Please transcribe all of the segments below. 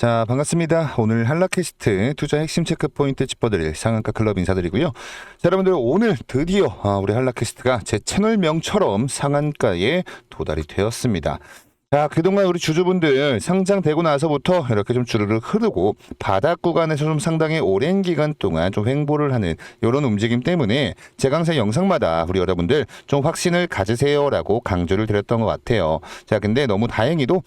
자, 반갑습니다. 오늘 한라캐스트 투자 핵심 체크 포인트 짚어드릴 상한가 클럽 인사드리고요. 자, 여러분들 오늘 드디어 아, 우리 한라캐스트가 제 채널명처럼 상한가에 도달이 되었습니다. 자, 그동안 우리 주주분들 상장되고 나서부터 이렇게 좀 주르륵 흐르고 바닥 구간에서 좀 상당히 오랜 기간 동안 좀 횡보를 하는 이런 움직임 때문에 제가 항상 영상마다 우리 여러분들 좀 확신을 가지세요라고 강조를 드렸던 것 같아요. 자, 근데 너무 다행히도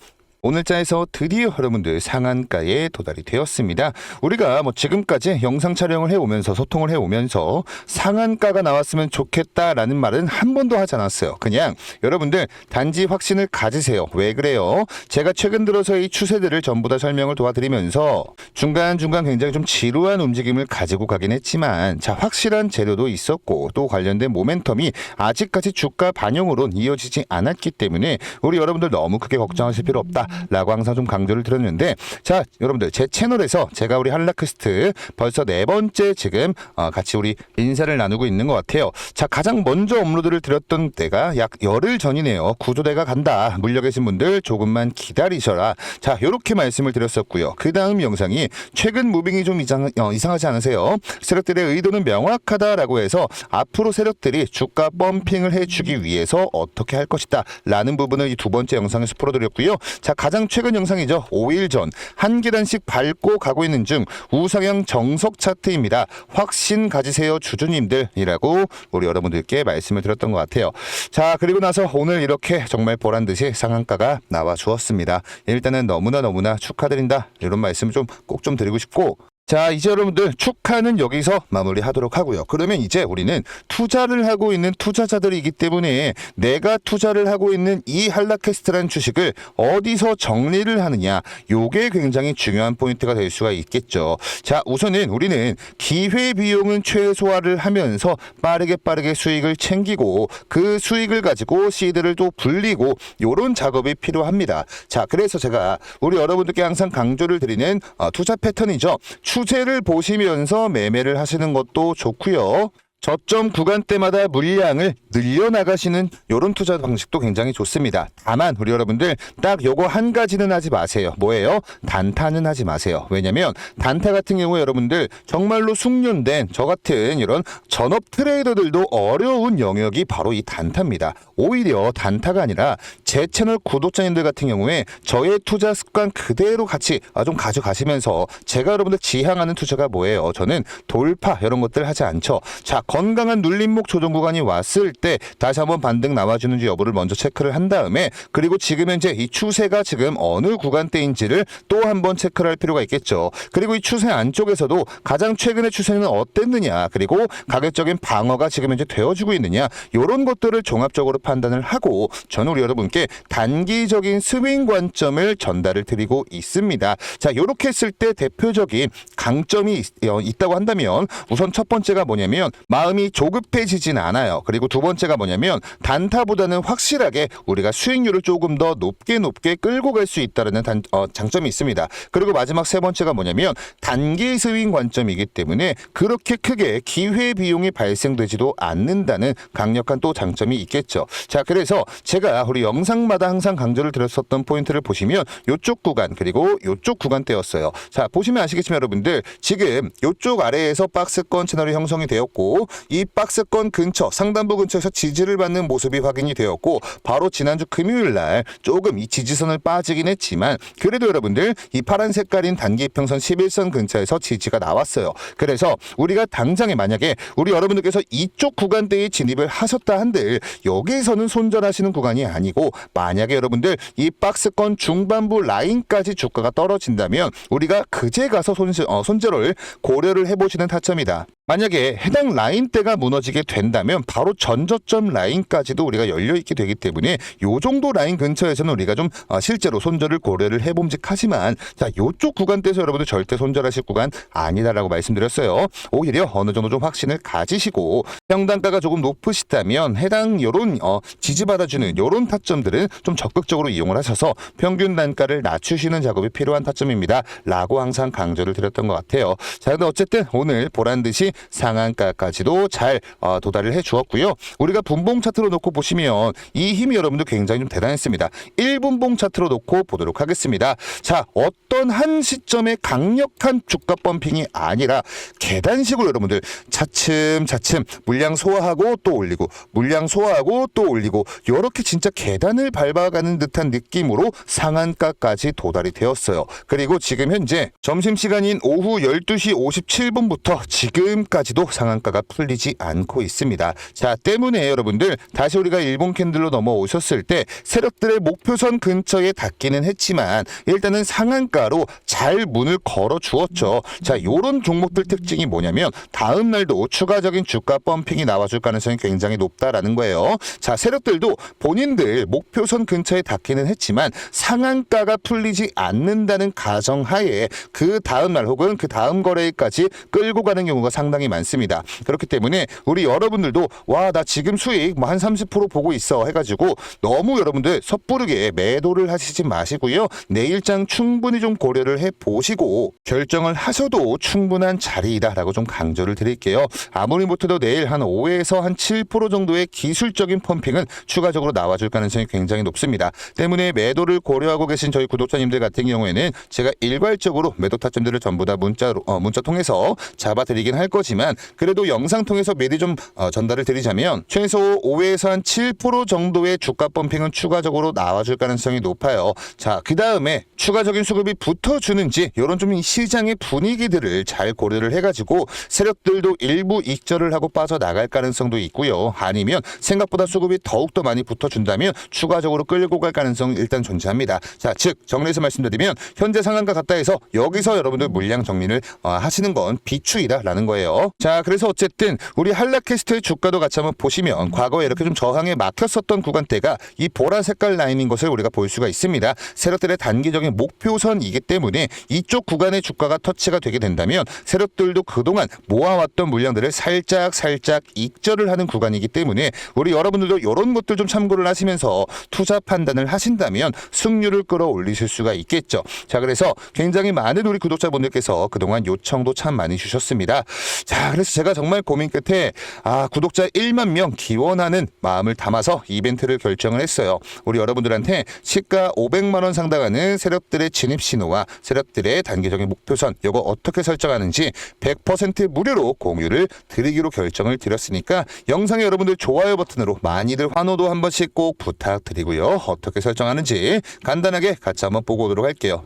오늘자에서 드디어 여러분들 상한가에 도달이 되었습니다. 우리가 뭐 지금까지 영상 촬영을 해오면서 소통을 해오면서 상한가가 나왔으면 좋겠다라는 말은 한 번도 하지 않았어요. 그냥 여러분들 단지 확신을 가지세요. 왜 그래요? 제가 최근 들어서 이 추세들을 전부 다 설명을 도와드리면서 중간중간 굉장히 좀 지루한 움직임을 가지고 가긴 했지만 자 확실한 재료도 있었고 또 관련된 모멘텀이 아직까지 주가 반영으로는 이어지지 않았기 때문에 우리 여러분들 너무 크게 걱정하실 필요 없다. 라고 항상 좀 강조를 드렸는데 자 여러분들 제 채널에서 제가 우리 한라크스트 벌써 네 번째 지금 어, 같이 우리 인사를 나누고 있는 것 같아요. 자 가장 먼저 업로드를 드렸던 때가 약 열흘 전이네요. 구조대가 간다. 물려 계신 분들 조금만 기다리셔라. 자 요렇게 말씀을 드렸었고요. 그 다음 영상이 최근 무빙이 좀 이상, 어, 이상하지 않으세요? 세력들의 의도는 명확하다라고 해서 앞으로 세력들이 주가 펌핑을 해주기 위해서 어떻게 할 것이다 라는 부분을 이 두 번째 영상에서 풀어드렸고요. 자 가장 최근 영상이죠. 5일 전 한 계단씩 밟고 가고 있는 중 우상향 정석 차트입니다. 확신 가지세요 주주님들이라고 우리 여러분들께 말씀을 드렸던 것 같아요. 자 그리고 나서 오늘 이렇게 정말 보란 듯이 상한가가 나와 주었습니다. 일단은 너무나 너무나 축하드린다 이런 말씀을 좀꼭좀 드리고 싶고 자, 이제 여러분들 축하는 여기서 마무리하도록 하고요. 그러면 이제 우리는 투자를 하고 있는 투자자들이기 때문에 내가 투자를 하고 있는 이 한라캐스트라는 주식을 어디서 정리를 하느냐, 요게 굉장히 중요한 포인트가 될 수가 있겠죠. 자, 우선은 우리는 기회 비용은 최소화를 하면서 빠르게 빠르게 수익을 챙기고 그 수익을 가지고 시드를 또 불리고 요런 작업이 필요합니다. 자, 그래서 제가 우리 여러분들께 항상 강조를 드리는 어, 투자 패턴이죠. 추세를 보시면서 매매를 하시는 것도 좋고요. 저점 구간 때마다 물량을 늘려나가시는 이런 투자 방식도 굉장히 좋습니다. 다만 우리 여러분들 딱 요거 한 가지는 하지 마세요. 뭐예요? 단타는 하지 마세요. 왜냐면 단타 같은 경우에 여러분들 정말로 숙련된 저 같은 이런 전업 트레이더들도 어려운 영역이 바로 이 단타입니다. 오히려 단타가 아니라 제 채널 구독자님들 같은 경우에 저의 투자 습관 그대로 같이 아, 좀 가져가시면서 제가 여러분들 지향하는 투자가 뭐예요? 저는 돌파 이런 것들 하지 않죠. 자, 건강한 눌림목 조정 구간이 왔을 때 다시 한번 반등 나와주는지 여부를 먼저 체크를 한 다음에 그리고 지금 현재 이 추세가 지금 어느 구간대인지를 또 한번 체크를 할 필요가 있겠죠. 그리고 이 추세 안쪽에서도 가장 최근의 추세는 어땠느냐 그리고 가격적인 방어가 지금 현재 되어주고 있느냐 이런 것들을 종합적으로 판단을 하고 저는 우리 여러분께 단기적인 스윙 관점을 전달을 드리고 있습니다. 자 이렇게 했을 때 대표적인 강점이 있, 어, 있다고 한다면 우선 첫 번째가 뭐냐면 마 음이 조급해지진 않아요. 그리고 두 번째가 뭐냐면 단타보다는 확실하게 우리가 수익률을 조금 더 높게 높게 끌고 갈 수 있다는 단, 어, 장점이 있습니다. 그리고 마지막 세 번째가 뭐냐면 단기 스윙 관점이기 때문에 그렇게 크게 기회 비용이 발생되지도 않는다는 강력한 또 장점이 있겠죠. 자, 그래서 제가 우리 영상마다 항상 강조를 드렸었던 포인트를 보시면 요쪽 구간 그리고 요쪽 구간대였어요. 자, 보시면 아시겠지만 여러분들 지금 요쪽 아래에서 박스권 채널이 형성이 되었고 이 박스권 근처 상단부 근처에서 지지를 받는 모습이 확인이 되었고 바로 지난주 금요일 날 조금 이 지지선을 빠지긴 했지만 그래도 여러분들 이 파란 색깔인 단기 이평선 11선 근처에서 지지가 나왔어요. 그래서 우리가 당장에 만약에 우리 여러분들께서 이쪽 구간대에 진입을 하셨다 한들 여기에서는 손절하시는 구간이 아니고 만약에 여러분들 이 박스권 중반부 라인까지 주가가 떨어진다면 우리가 그제 가서 손실, 어, 손절을 고려를 해보시는 타점이다. 만약에 해당 라인대가 무너지게 된다면 바로 전저점 라인까지도 우리가 열려 있게 되기 때문에 요 정도 라인 근처에서는 우리가 좀 어, 실제로 손절을 고려를 해봄직하지만 자 요쪽 구간대에서 여러분들 절대 손절하실 구간 아니다라고 말씀드렸어요. 오히려 어느 정도 좀 확신을 가지시고 평단가가 조금 높으시다면 해당 요런 어, 지지받아주는 요런 타점들은 좀 적극적으로 이용을 하셔서 평균 단가를 낮추시는 작업이 필요한 타점입니다. 라고 항상 강조를 드렸던 것 같아요. 자 근데 어쨌든 오늘 보란 듯이 상한가까지도 잘 어, 도달을 해 주었고요. 우리가 분봉 차트로 놓고 보시면 이 힘이 여러분들 굉장히 좀 대단했습니다. 1분봉 차트로 놓고 보도록 하겠습니다. 자, 어떤 한 시점에 강력한 주가 펌핑이 아니라 계단식으로 여러분들 차츰 차츰 물량 소화하고 또 올리고 물량 소화하고 또 올리고 이렇게 진짜 계단을 밟아가는 듯한 느낌으로 상한가까지 도달이 되었어요. 그리고 지금 현재 점심시간인 오후 12시 57분부터 지금 까지도 상한가가 풀리지 않고 있습니다. 자, 때문에 여러분들 다시 우리가 일본 캔들로 넘어오셨을 때 세력들의 목표선 근처에 닿기는 했지만 일단은 상한가로 잘 문을 걸어 주었죠. 자, 요런 종목들 특징이 뭐냐면 다음 날도 추가적인 주가 펌핑이 나와줄 가능성이 굉장히 높다라는 거예요. 자, 세력들도 본인들 목표선 근처에 닿기는 했지만 상한가가 풀리지 않는다는 가정하에 그 다음 날 혹은 그 다음 거래일까지 끌고 가는 경우가 상당히 많습니다. 그렇기 때문에 우리 여러분들도 와 나 지금 수익 뭐 한 30% 보고 있어 해가지고 너무 여러분들 섣부르게 매도를 하시지 마시고요. 내일장 충분히 좀 고려를 해 보시고 결정을 하셔도 충분한 자리이다라고 좀 강조를 드릴게요. 아무리 못해도 내일 한 5에서 한 7% 정도의 기술적인 펌핑은 추가적으로 나와줄 가능성이 굉장히 높습니다. 때문에 매도를 고려하고 계신 저희 구독자님들 같은 경우에는 제가 일괄적으로 매도 타점들을 전부 다 문자로 어, 문자 통해서 잡아드리긴 할 거지만 그래도 영상 통해서 미리 좀 어, 전달을 드리자면 최소 5에서 한 7% 정도의 주가 펌핑은 추가적으로 나와줄 가능성이 높아요. 자, 그 다음에 추가적인 수급이 붙어주는지 이런 좀 시장의 분위기들을 잘 고려를 해가지고 세력들도 일부 익절을 하고 빠져나갈 가능성도 있고요. 아니면 생각보다 수급이 더욱더 많이 붙어준다면 추가적으로 끌고 갈 가능성이 일단 존재합니다. 자, 즉 정리해서 말씀드리면 현재 상한가 같다 해서 여기서 여러분들 물량 정리를 어, 하시는 건 비추이다라는 거예요. 자, 그래서 어쨌든 우리 한라캐스트의 주가도 같이 한번 보시면 과거에 이렇게 좀 저항에 막혔었던 구간대가 이 보라 색깔 라인인 것을 우리가 볼 수가 있습니다. 세력들의 단기적인 목표선이기 때문에 이쪽 구간의 주가가 터치가 되게 된다면 세력들도 그동안 모아왔던 물량들을 살짝 살짝 익절을 하는 구간이기 때문에 우리 여러분들도 이런 것들 좀 참고를 하시면서 투자 판단을 하신다면 승률을 끌어올리실 수가 있겠죠. 자, 그래서 굉장히 많은 우리 구독자분들께서 그동안 요청도 참 많이 주셨습니다. 자, 그래서 제가 정말 고민 끝에 아, 구독자 1만 명 기원하는 마음을 담아서 이벤트를 결정을 했어요. 우리 여러분들한테 시가 500만 원 상당하는 세력들의 진입 신호와 세력들의 단기적인 목표선 이거 어떻게 설정하는지 100% 무료로 공유를 드리기로 결정을 드렸으니까 영상에 여러분들 좋아요 버튼으로 많이들 환호도 한 번씩 꼭 부탁드리고요. 어떻게 설정하는지 간단하게 같이 한번 보고 오도록 할게요.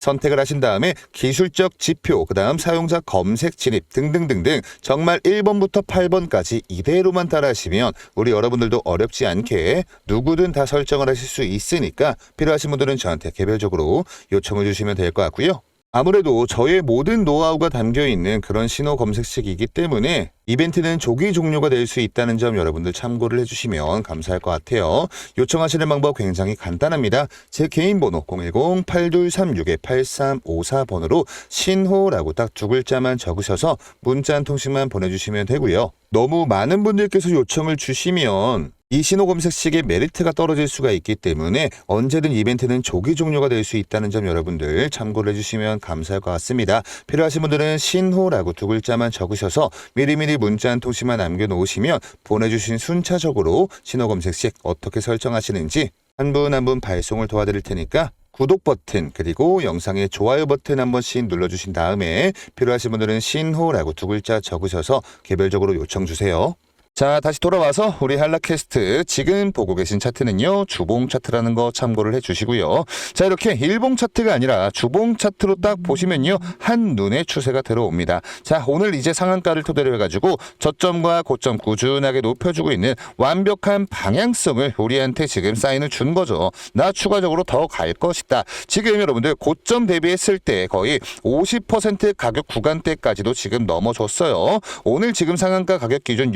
선택을 하신 다음에 기술적 지표, 그 다음 사용자 검색 진입 등등등등 정말 1번부터 8번까지 이대로만 따라하시면 우리 여러분들도 어렵지 않게 누구든 다 설정을 하실 수 있으니까 필요하신 분들은 저한테 개별적으로 요청을 주시면 될 것 같고요. 아무래도 저의 모든 노하우가 담겨 있는 그런 신호 검색식이기 때문에 이벤트는 조기 종료가 될 수 있다는 점 여러분들 참고를 해주시면 감사할 것 같아요. 요청하시는 방법 굉장히 간단합니다. 제 개인 번호 010-8236-8354번으로 신호라고 딱 두 글자만 적으셔서 문자 한 통씩만 보내주시면 되고요. 너무 많은 분들께서 요청을 주시면 이 신호 검색식의 메리트가 떨어질 수가 있기 때문에 언제든 이벤트는 조기 종료가 될 수 있다는 점 여러분들 참고를 해주시면 감사할 것 같습니다. 필요하신 분들은 신호라고 두 글자만 적으셔서 미리미리 문자 한 통씩만 남겨놓으시면 보내주신 순차적으로 신호 검색식 어떻게 설정하시는지 한 분 한 분 발송을 도와드릴 테니까 구독 버튼 그리고 영상의 좋아요 버튼 한 번씩 눌러주신 다음에 필요하신 분들은 신호라고 두 글자 적으셔서 개별적으로 요청 주세요. 자, 다시 돌아와서 우리 한라캐스트 지금 보고 계신 차트는요. 주봉 차트라는 거 참고를 해 주시고요. 자, 이렇게 일봉 차트가 아니라 주봉 차트로 딱 보시면요. 한눈에 추세가 들어옵니다. 자, 오늘 이제 상한가를 토대로 해 가지고 저점과 고점 꾸준하게 높여 주고 있는 완벽한 방향성을 우리한테 지금 사인을 준 거죠. 나 추가적으로 더 갈 것이다. 지금 여러분들 고점 대비했을 때 거의 50% 가격 구간대까지도 지금 넘어졌어요. 오늘 지금 상한가 가격 기준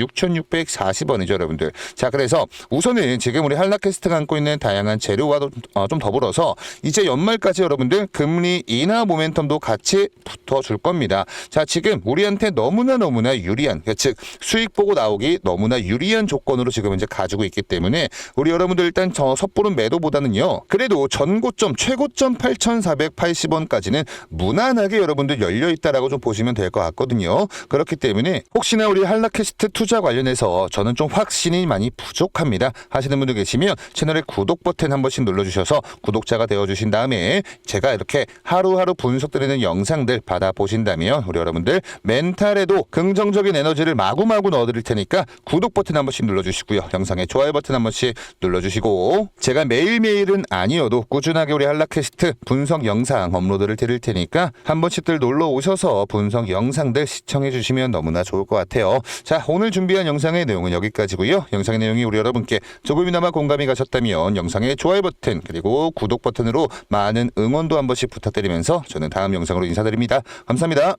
6,640원이죠, 여러분들. 자, 그래서 우선은 지금 우리 한라캐스트가 안고 있는 다양한 재료와 어, 좀 더불어서 이제 연말까지 여러분들 금리 인하 모멘텀도 같이 붙어줄 겁니다. 자, 지금 우리한테 너무나 너무나 유리한, 그러니까 즉 수익 보고 나오기 너무나 유리한 조건으로 지금 이제 가지고 있기 때문에 우리 여러분들 일단 저 섣부른 매도보다는요. 그래도 전고점 최고점 8,480원까지는 무난하게 여러분들 열려 있다라고 좀 보시면 될 것 같거든요. 그렇기 때문에 혹시나 우리 한라캐스트 투자 관련해서 저는 좀 확신이 많이 부족합니다. 하시는 분들 계시면 채널에 구독 버튼 한 번씩 눌러주셔서 구독자가 되어주신 다음에 제가 이렇게 하루하루 분석드리는 영상들 받아보신다면 우리 여러분들 멘탈에도 긍정적인 에너지를 마구마구 넣어드릴 테니까 구독 버튼 한 번씩 눌러주시고요. 영상에 좋아요 버튼 한 번씩 눌러주시고 제가 매일매일은 아니어도 꾸준하게 우리 한라캐스트 분석 영상 업로드를 드릴 테니까 한 번씩들 놀러 오셔서 분석 영상들 시청해 주시면 너무나 좋을 것 같아요. 자 오늘 준비한 영상의 내용은 여기까지고요. 영상의 내용이 우리 여러분께 조금이나마 공감이 가셨다면 영상의 좋아요 버튼 그리고 구독 버튼으로 많은 응원도 한 번씩 부탁드리면서 저는 다음 영상으로 인사드립니다. 감사합니다.